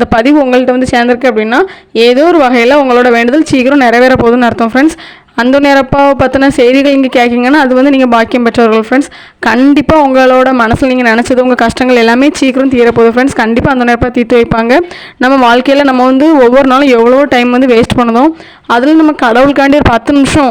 இந்த பதிவு உங்கள்கிட்ட வந்து சேர்ந்துருக்கு அப்படின்னா ஏதோ ஒரு வகையில் உங்களோட வேண்டுதல் சீக்கிரம் நிறைவேற போகுதுன்னு அர்த்தம் ஃப்ரெண்ட்ஸ் அந்த நேரப்பாவை பற்றின செய்திகள் இங்கே கேட்கிங்கன்னா அது வந்து நீங்கள் பாக்கியம் பெற்றவர்கள் ஃப்ரெண்ட்ஸ் கண்டிப்பாக உங்களோட மனசில் நீங்கள் நினச்சது உங்கள் கஷ்டங்கள் எல்லாமே சீக்கிரம் தீரப்போகுது ஃப்ரெண்ட்ஸ் கண்டிப்பாக அந்த நேரப்பாக தீர்த்து வைப்பாங்க. நம்ம வாழ்க்கையில் நம்ம வந்து ஒவ்வொரு நாளும் எவ்வளோ டைம் வந்து வேஸ்ட் பண்ணுதோம். அதில் நம்ம கடவுளுக்காண்டி ஒரு பத்து நிமிஷம்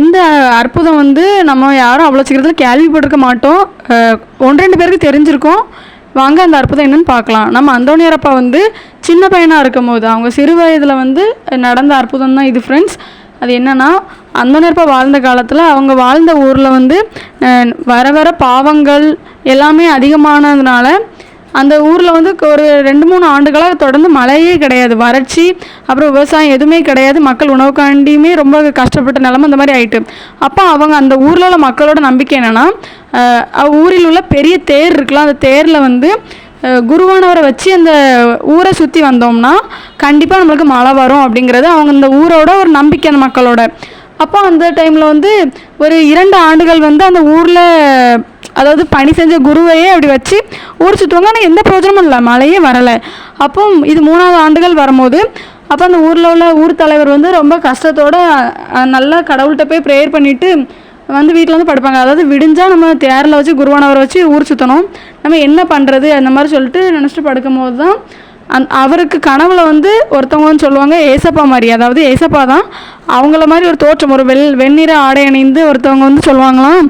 இந்த அற்புதம் வந்து நம்ம யாரும் அவ்வளோ சீக்கிரத்தில் கேள்விப்பட்டிருக்க மாட்டோம். ஒன்று ரெண்டு பேருக்கு தெரிஞ்சிருக்கோம். வாங்க அந்த அற்புதம் என்னன்னு பார்க்கலாம். நம்ம அந்தோனியரப்பா வந்து சின்ன பையனாக இருக்கும் போது அவங்க சிறு வயதில் வந்து நடந்த அற்புதம் தான் இது ஃப்ரெண்ட்ஸ் அது என்னன்னா அந்தோனியரப்பா வாழ்ந்த காலத்தில் அவங்க வாழ்ந்த ஊரில் வந்து வர வர பாவங்கள் எல்லாமே அதிகமானதுனால அந்த ஊரில் வந்து ஒரு ரெண்டு மூணு ஆண்டுகளாக தொடர்ந்து மழையே கிடையாது. வறட்சி அப்புறம் விவசாயம் எதுவுமே கிடையாது. மக்கள் உணவுக்காண்டியுமே ரொம்ப கஷ்டப்பட்ட நிலமை அந்த மாதிரி ஆயிட்டு. அப்போ அவங்க அந்த ஊரில் உள்ள மக்களோட நம்பிக்கை என்னென்னா ஊரில் உள்ள பெரிய தேர் இருக்கலாம் அந்த தேரில் வந்து குருவானவரை வச்சு அந்த ஊரை சுற்றி வந்தோம்னா கண்டிப்பாக நம்மளுக்கு மழை வரும் அப்படிங்கிறது அவங்க இந்த ஊரோட ஒரு நம்பிக்கை அந்த மக்களோட. அப்போ அந்த டைமில் வந்து ஒரு இரண்டு ஆண்டுகள் வந்து அந்த ஊரில் அதாவது பணி செஞ்ச குருவையே அப்படி வச்சு ஊர் சுற்றுவாங்க ஆனால் எந்த பிரயோஜனமும் இல்லை. மழையே வரலை. அப்போ இது மூணாவது ஆண்டுகள் வரும்போது அப்போ அந்த ஊரில் உள்ள ஊர் தலைவர் வந்து ரொம்ப கஷ்டத்தோடு நல்லா கடவுள்கிட்ட போய் ப்ரேயர் பண்ணிட்டு வந்து வீட்டில் வந்து படுப்பாங்க. அதாவது விடிஞ்சால் நம்ம தேரில் வச்சு குருவானவரை வச்சு ஊர் சுற்றணும் நம்ம என்ன பண்ணுறது அந்த மாதிரி சொல்லிட்டு நினச்சிட்டு படுக்கும்போது தான் அந் அவருக்கு கனவுல வந்து ஒருத்தவங்க வந்து சொல்லுவாங்க ஏசப்பா மாதிரி. அதாவது ஏசப்பா தான் அவங்கள மாதிரி ஒரு தோற்றம் ஒரு வெள் வெண்ணிற ஆடை அணிந்து ஒருத்தவங்க வந்து சொல்லுவாங்களாம்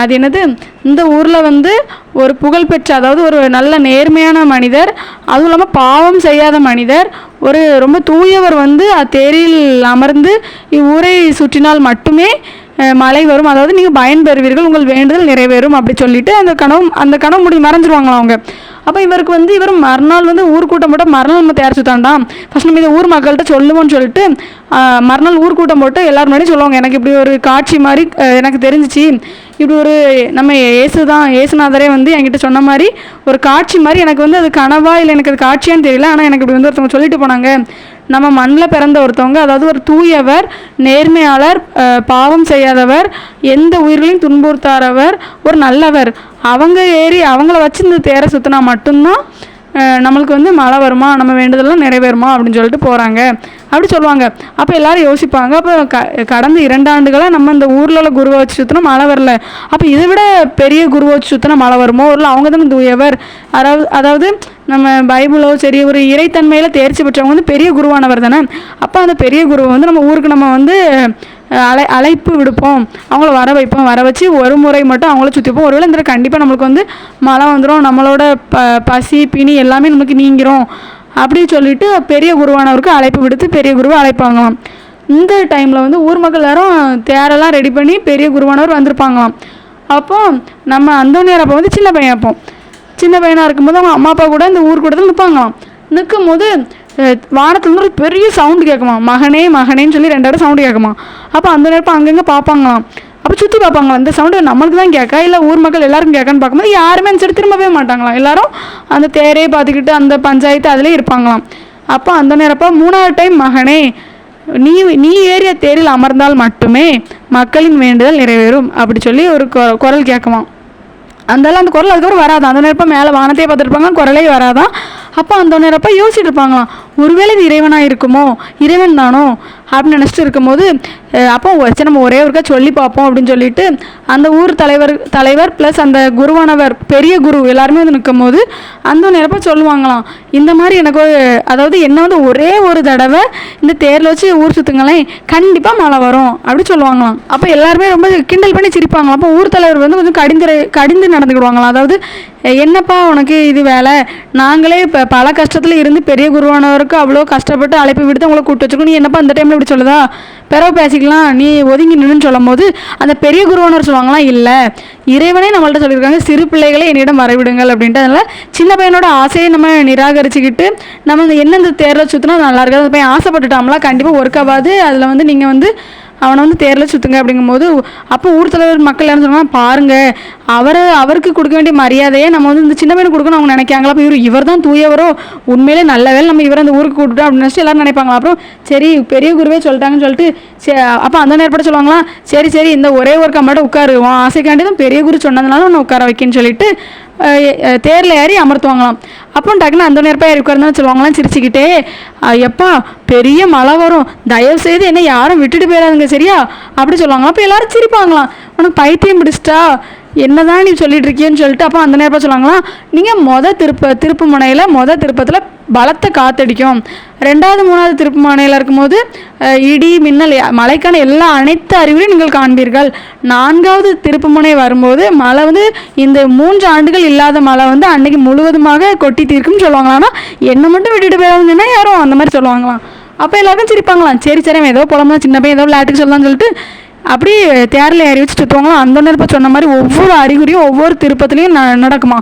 அது என்னது? இந்த ஊரில் வந்து ஒரு புகழ்பெற்ற அதாவது ஒரு நல்ல நேர்மையான மனிதர் அதுவும் இல்லாமல் பாவம் செய்யாத மனிதர் ஒரு ரொம்ப தூயவர் வந்து அத்தேரில் அமர்ந்து இவ்வூரை சுற்றினால் மட்டுமே மழை வரும். அதாவது நீங்கள் பயன்பெறுவீர்கள் உங்கள் வேண்டுதல் நிறைவேறும் அப்படி சொல்லிட்டு அந்த கனவு அந்த கனவு முடி மறைஞ்சிருவாங்களா அவங்க? அப்போ இவருக்கு வந்து இவர் மறுநாள் வந்து ஊர் கூட்டம் போட்டால் மறுநாள் நம்ம தயாரிச்சு தாண்டாம் ஃபஸ்ட் நம்ம இதை ஊர் மக்கள்கிட்ட சொல்லுவோம்னு சொல்லிட்டு மறுநாள் ஊர் கூட்டம் போட்டு எல்லாரும் முன்னாடி சொல்லுவாங்க. எனக்கு இப்படி ஒரு காட்சி மாதிரி எனக்கு தெரிஞ்சிச்சு. இப்படி ஒரு நம்ம ஏசு தான் ஏசுநாதரே வந்து என்கிட்ட சொன்ன மாதிரி ஒரு காட்சி மாதிரி எனக்கு வந்து அது கனவா இல்லை எனக்கு அது காட்சியான்னு தெரியல. ஆனால் எனக்கு இப்படி வந்து ஒருத்தவங்க சொல்லிட்டு போனாங்க. நம்ம மண்ணில் பிறந்த ஒருத்தவங்க அதாவது ஒரு தூயவர் நேர்மையாளர் பாவம் செய்யாதவர் எந்த உயிர்களையும் துன்புறுத்தாதவர் ஒரு நல்லவர். அவங்க ஏறி அவங்கள வச்சு இந்த தேரை சுற்றினா மட்டும்தான் நம்மளுக்கு வந்து மழை வருமா நம்ம வேண்டுதெல்லாம் நிறைவேறுமா அப்படின்னு சொல்லிட்டு போகிறாங்க அப்படி சொல்லுவாங்க. அப்போ எல்லாரும் யோசிப்பாங்க. அப்போ க கடந்த இரண்டாண்டுகளாக நம்ம இந்த ஊரில் உள்ள குருவை வச்சு சுற்றினா மழை வரல. அப்போ இதை விட பெரிய குருவை வச்சு சுற்றினா மழை வருமோ? இல்லை அவங்க தான் தூயவர். அதாவது அதாவது நம்ம பைபிளோ சரி ஒரு இறைத்தன்மையில் தேர்ச்சி பெற்றவங்க வந்து பெரிய குருவானவர் தானே? அப்போ அந்த பெரிய குருவை வந்து நம்ம ஊருக்கு நம்ம வந்து அழை அழைப்பு விடுப்போம். அவங்கள வர வைப்போம். வர வச்சு ஒரு முறை மட்டும் அவங்கள சுற்றிப்போம் ஒருவேளை இந்த கண்டிப்பாக நம்மளுக்கு வந்து மழை வந்துடும் நம்மளோட ப பசி பிணி எல்லாமே நமக்கு நீங்கிரும். அப்படி சொல்லிட்டு பெரிய குருவானவருக்கு அழைப்பு விடுத்து பெரிய குருவை அழைப்பாங்களாம். இந்த டைமில் வந்து ஊர் மக்கள் எல்லாரும் தேரெல்லாம் ரெடி பண்ணி பெரிய குருவானவர் வந்திருப்பாங்களாம். அப்போ நம்ம அந்தோனியார் அப்போ வந்து சின்ன பையன் அப்போ. சின்ன பையனாக இருக்கும்போது அவங்க அம்மா அப்பா கூட இந்த ஊர் கூட தான் நிற்பாங்களாம் நிற்கும் போது வானத்துலேருந்து ஒரு பெரிய சவுண்டு கேட்குமா மகனே மகனேன்னு சொல்லி ரெண்டாயிரம் சவுண்டு கேட்குமா அப்போ அந்த நேரப்ப அங்கங்கே பார்ப்பாங்களாம். அப்போ சுற்றி பார்ப்பாங்களா இந்த சவுண்டு நம்மளுக்கு தான் கேட்கா? இல்லை ஊர் மக்கள் எல்லாருக்கும் கேட்கான்னு பார்க்கும்போது யாருமே அந்த சைடு திரும்பவே மாட்டாங்களாம். எல்லாரும் அந்த தேரையை பார்த்துக்கிட்டு அந்த பஞ்சாயத்து அதிலே இருப்பாங்களாம். அப்போ அந்த நேரப்போ மூணாவது டைம் மகனே நீ நீ ஏறிய தேரில் அமர்ந்தால் மட்டுமே மக்களின் வேண்டுதல் நிறைவேறும். அப்படி சொல்லி ஒரு கொ- குரல் கேட்குமா அந்தால அந்த குரல் அதுக்கப்புறம் வராதான் அந்த நேரப்போ மேலே வானத்தையே பார்த்துருப்பாங்க குரலே வராதான் அப்போ அந்த நேரப்போ யோசிச்சுட்டு இருப்பாங்களாம் ஒருவேளை இது இறைவனாக இருக்குமோ? இறைவன் தானோ? அப்படின்னு நினச்சிட்டு இருக்கும்போது அப்போ வச்சு சரி நம்ம ஒரே ஒருக்கா சொல்லி பார்ப்போம் அப்படின்னு சொல்லிட்டு அந்த ஊர் தலைவர் தலைவர் ப்ளஸ் அந்த குருவானவர் பெரிய குரு எல்லாருமே வந்து நிற்கும் போது அந்த நேரப்ப சொல்லுவாங்களாம் இந்த மாதிரி எனக்கு ஒரு அதாவது என்ன வந்து ஒரே ஒரு தடவை இந்த தேரில் வச்சு ஊர் சுற்றுங்களேன் கண்டிப்பாக மழை வரும் அப்படி சொல்லுவாங்களாம். அப்போ எல்லாருமே ரொம்ப கிண்டல் பண்ணி சிரிப்பாங்களாம். அப்போ ஊர் தலைவர் வந்து கொஞ்சம் கடிந்து கடிந்து நடந்துக்கிடுவாங்களாம். அதாவது என்னப்பா உனக்கு இது வேலை? நாங்களே இப்போ பல கஷ்டத்தில் இருந்து பெரிய குருவானவர் ஒர்க்கு அவ்வளோ கஷ்டப்பட்டு அழைப்பு விடுத்து உங்களை கூப்பிட்டு வச்சிருக்கோம். நீ என்னப்பா அந்த டைமில் இப்படி சொல்லுதா? பிறகு பேசிக்கலாம். நீ ஒதுங்கி நின்றுன்னு சொல்லும் போது அந்த பெரிய குருவனர் சொல்லுவாங்களாம் இல்லை. இறைவனே நம்மள்ட்ட சொல்லியிருக்காங்க சிறு பிள்ளைகளை என்னிடம் வரவிடுங்கள் அப்படின்ட்டு. அதனால் சின்ன பையனோட ஆசையை நம்ம நிராகரிச்சுக்கிட்டு நம்ம இந்த என்ன இந்த தேர்தல் சுற்றினா நல்லா இருக்காது அந்த பையன் ஆசைப்பட்டுட்டோம்லாம் கண்டிப்பாக ஒர்க் ஆகாது. அதில் வந்து நீங்கள் வந்து அவனை வந்து தேரில் சுற்றுங்க அப்படிங்கும்போது அப்போ ஊர் தலைவர் மக்கள் என்ன சொன்னாங்க பாருங்க அவரை அவருக்கு கொடுக்க வேண்டிய மரியாதையை நம்ம வந்து இந்த சின்ன பையனை கொடுக்கணும் அவங்க நினைக்காங்களா அப்போ இவர் இவர் தான் தூயவரோ உண்மையிலே நல்ல வேலை நம்ம இவரை அந்த ஊருக்கு கூப்பிட்டோம் அப்படின்னு நினச்சிட்டு எல்லாரும் நினைப்பாங்களா? அப்புறம் சரி பெரிய குருவே சொல்லிட்டாங்கன்னு சொல்லிட்டு சே அப்போ அந்த நேரப்பட சொல்லுவாங்களா? சரி சரி இந்த ஒரே ஒரு கம்மாட்ட உட்காருவோம் ஆசைக்காண்டி தான் பெரிய குரு சொன்னதுனால உன்னை உட்கார வைக்கன்னு சொல்லிட்டு தேரில் ஏறி அமர்த்துவாங்களாம். அப்போ டக்குன்னு அந்த நேரப்பா ஏறி உட்காருந்தான்னு சொல்லுவாங்களாம் சிரிச்சுக்கிட்டே எப்பா பெரிய மழை வரும். தயவு செய்து என்ன யாரும் விட்டுட்டு போயிடாதுங்க சரியா? அப்படி சொல்லுவாங்களாம். அப்போ எல்லாரும் சிரிப்பாங்களாம். உனக்கு பைத்தியம் பிடிச்சிட்டா? என்னதான் நீ சொல்லிட்டு இருக்கியன்னு சொல்லிட்டு அப்போ அந்த நேரத்தில் சொல்லுவாங்களாம் நீங்கள் மொதல் திருப்ப திருப்பு முனையில் மொதல் திருப்பத்தில் பலத்த காத்தடிக்கும். ரெண்டாவது மூணாவது திருப்பு முனையில் இருக்கும்போது இடி மின்னல் மழைக்கான எல்லா அனைத்து அறிகுறியும் நீங்கள் காண்பீர்கள். நான்காவது திருப்பு முனை வரும்போது மழை வந்து இந்த மூன்று ஆண்டுகள் இல்லாத மழை வந்து அன்னைக்கு முழுவதுமாக கொட்டி தீர்க்கும்னு சொல்லுவாங்களாம். ஆனால் என்னை மட்டும் விட்டுட்டு போயாதுன்னா யாரும் அந்த மாதிரி சொல்லுவாங்களாம். அப்போ எல்லாருக்கும் சிரிப்பாங்களாம். சரி சரி ஏதோ புலம்புனா சின்ன பையன் ஏதோ விளையாட்டுக்கு சொல்லலாம்னு சொல்லிட்டு அப்படி தேரில் ஏறி வச்சு சுற்றுவாங்களாம் அந்த நெருப்பை சொன்ன மாதிரி ஒவ்வொரு அறிகுறியும் ஒவ்வொரு திருப்பத்துலேயும் ந நடக்குமா?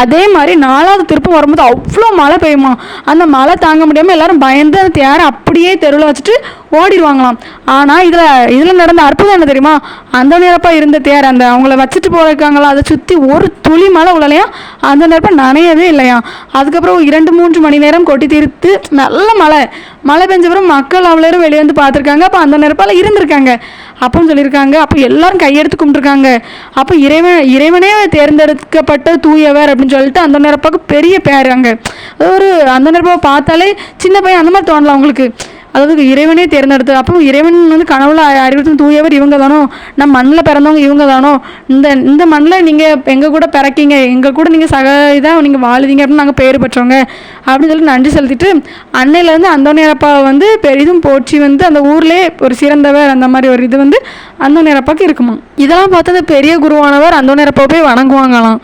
அதே மாதிரி நாலாவது திருப்பம் வரும்போது அவ்வளோ மழை பெய்யுமா? அந்த மழை தாங்க முடியாமல் எல்லாரும் பயந்து அந்த தேரை அப்படியே தெருவில் வச்சுட்டு ஓடிடுவாங்களாம். ஆனால் இதில் இதில் நடந்த அற்புதம் என்ன தெரியுமா? அந்த நெருப்பாக இருந்த தேர் அந்த அவங்கள வச்சுட்டு போயிருக்காங்களா? அதை சுற்றி ஒரு துளி மழை உள்ளலையா அந்த நேரப்ப நனையவே இல்லையா? அதுக்கப்புறம் இரண்டு மூன்று மணி நேரம் கொட்டி தீர்த்து நல்ல மழை. மழை பெஞ்சவரும் மக்கள் அவ்வளோ வெளியே வந்து பார்த்துருக்காங்க. அப்போ அந்த நெருப்பால் இருந்திருக்காங்க. அப்போன்னு சொல்லியிருக்காங்க. அப்போ எல்லாரும் கையெடுத்து கும்பிட்டுருக்காங்க. அப்போ இறைவன் இறைவனே தேர்ந்தெடுக்கப்பட்ட தூயவர் அப்படின்னு சொல்லிட்டு அந்த நேரப்பாக்கு பெரிய பேர் அங்கே. ஒரு அந்த நேரப்பாவை பார்த்தாலே சின்ன பையன் அந்த மாதிரி தோணலாம் அவங்களுக்கு. அதாவது இறைவனே தேர்ந்தெடுத்து அப்போ இறைவன் வந்து கனவுல அறிவுறுத்தும் தூயவர் இவங்க தானோ நம்ம மண்ணில் பிறந்தவங்க இவங்க தானோ இந்த இந்த மண்ணில் நீங்கள் எங்கள் கூட பிறக்கீங்க எங்கள் கூட நீங்கள் சக இதாக நீங்கள் வாழுதீங்க அப்படின்னு நாங்கள் பேர் பெற்றோங்க. அப்படின்னு சொல்லி நன்றி செலுத்திட்டு அன்னையிலேருந்து அந்தோனியரப்பாவை வந்து பெரிதும் போற்றி வந்து அந்த ஊர்லேயே ஒரு சிறந்தவர் அந்த மாதிரி ஒரு இது வந்து அந்தோனியரப்பாவுக்கு இருக்குமா. இதெல்லாம் பார்த்து அந்த பெரிய குருவானவர் அந்தோனியரப்பாவை போய் வணங்குவாங்களாம்.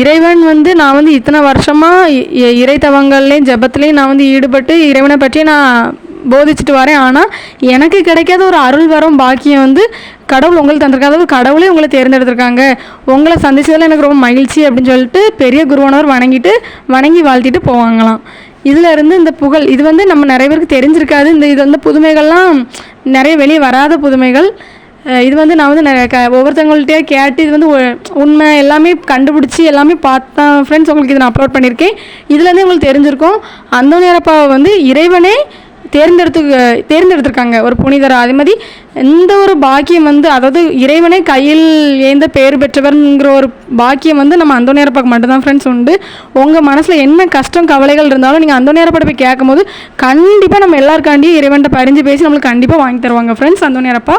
இறைவன் வந்து நான் வந்து இத்தனை வருஷமாக இறை தவங்கள்லேயும் ஜெபத்துலேயும் நான் வந்து ஈடுபட்டு இறைவனை பற்றி நான் போதிச்சுட்டு வரேன். ஆனால் எனக்கு கிடைக்காத ஒரு அருள் வரும் பாக்கியம் வந்து கடவுள் உங்களுக்கு தந்திருக்காங்க அதாவது கடவுளே உங்களை தேர்ந்தெடுத்திருக்காங்க. உங்களை சந்திச்சதில் எனக்கு ரொம்ப மகிழ்ச்சி அப்படின்னு சொல்லிட்டு பெரிய குருவானவர் வணங்கிட்டு வணங்கி வாழ்த்திட்டு போவாங்களாம். இதில் இருந்து இந்த புகழ் இது வந்து நம்ம நிறைய பேருக்கு தெரிஞ்சிருக்காது. இந்த இது வந்து புதுமைகள்லாம் நிறைய வெளியே வராத புதுமைகள். இது வந்து நான் வந்து நிறைய க ஒவ்வொருத்தவங்கள்ட்டே கேட்டு இது வந்து உண்மை எல்லாமே கண்டுபிடிச்சி எல்லாமே பார்த்தா ஃப்ரெண்ட்ஸ் உங்களுக்கு இதை நான் அப்லோட் பண்ணியிருக்கேன். இதுலேருந்து உங்களுக்கு தெரிஞ்சிருக்கும். நேரப்பாவை வந்து இறைவனே தேர்ந்தெடுத்து தேர்ந்தெடுத்திருக்காங்க. ஒரு புனிதர். அதே மாதிரி எந்த ஒரு பாக்கியம் வந்து அதாவது இறைவனே கையில் ஏந்த பேர் பெற்றவர்ங்கிற ஒரு பாக்கியம் வந்து நம்ம அந்தோனியரப்பாக்கு மட்டும்தான் ஃப்ரெண்ட்ஸ் உண்டு. உங்கள் மனசில் என்ன கஷ்டம் கவலைகள் இருந்தாலும் நீங்கள் அந்தோனியரப்பாட்ட போய் கேட்கும்போது கண்டிப்பாக நம்ம எல்லாருக்காண்டியும் இறைவன்கிட்ட பறிஞ்சு பேசி நம்மளுக்கு கண்டிப்பாக வாங்கி தருவாங்க ஃப்ரெண்ட்ஸ் அந்தோனியரப்பா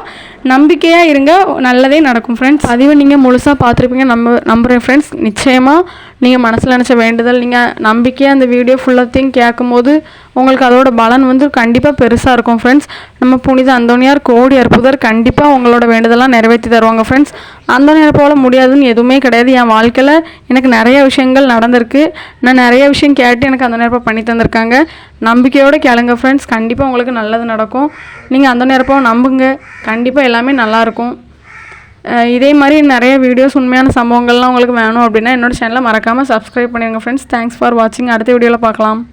நம்பிக்கையாக இருங்க. நல்லதே நடக்கும் ஃப்ரெண்ட்ஸ் அதுவும் நீங்கள் முழுசாக பார்த்துருப்பீங்க. நம்ப நம்புகிறேன் ஃப்ரெண்ட்ஸ் நிச்சயமாக நீங்கள் மனசில் நினச்ச வேண்டுதல் நீங்கள் நம்பிக்கையாக அந்த வீடியோ ஃபுல்லாத்தையும் கேட்கும்போது உங்களுக்கு அதோட பலன் வந்து கண்டிப்பாக பெருசாக இருக்கும் ஃப்ரெண்ட்ஸ் நம்ம புனித அந்தோனியார் கோடி அற்புதர் கண்டிப்பாக உங்களோட வேண்டுதலாம் நிறைவேற்றி தருவாங்க ஃப்ரெண்ட்ஸ் அந்தோனியார் போல் முடியாதுன்னு எதுவுமே கிடையாது. என் வாழ்க்கையில் எனக்கு நிறைய விஷயங்கள் நடந்திருக்கு. நான் நிறைய விஷயம் கேட்டு எனக்கு அந்த நேரப்போ பண்ணி தந்திருக்காங்க. நம்பிக்கையோடு கேளுங்க ஃப்ரெண்ட்ஸ் கண்டிப்பாக உங்களுக்கு நல்லது நடக்கும். நீங்கள் அந்த நேரப்போ நம்புங்க. கண்டிப்பாக எல்லாமே நல்லாயிருக்கும் இதே மாதிரி நிறைய வீடியோஸ் உண்மையான சம்பவங்கள்லாம் உங்களுக்கு வேணும் அப்படின்னா என்னோட சேனலை மறக்காமல் சப்ஸ்கிரைப் பண்ணிடுங்க ஃப்ரெண்ட்ஸ் தேங்க்ஸ் ஃபார் வாட்சிங் அடுத்த வீடியோவில் பார்க்கலாம்.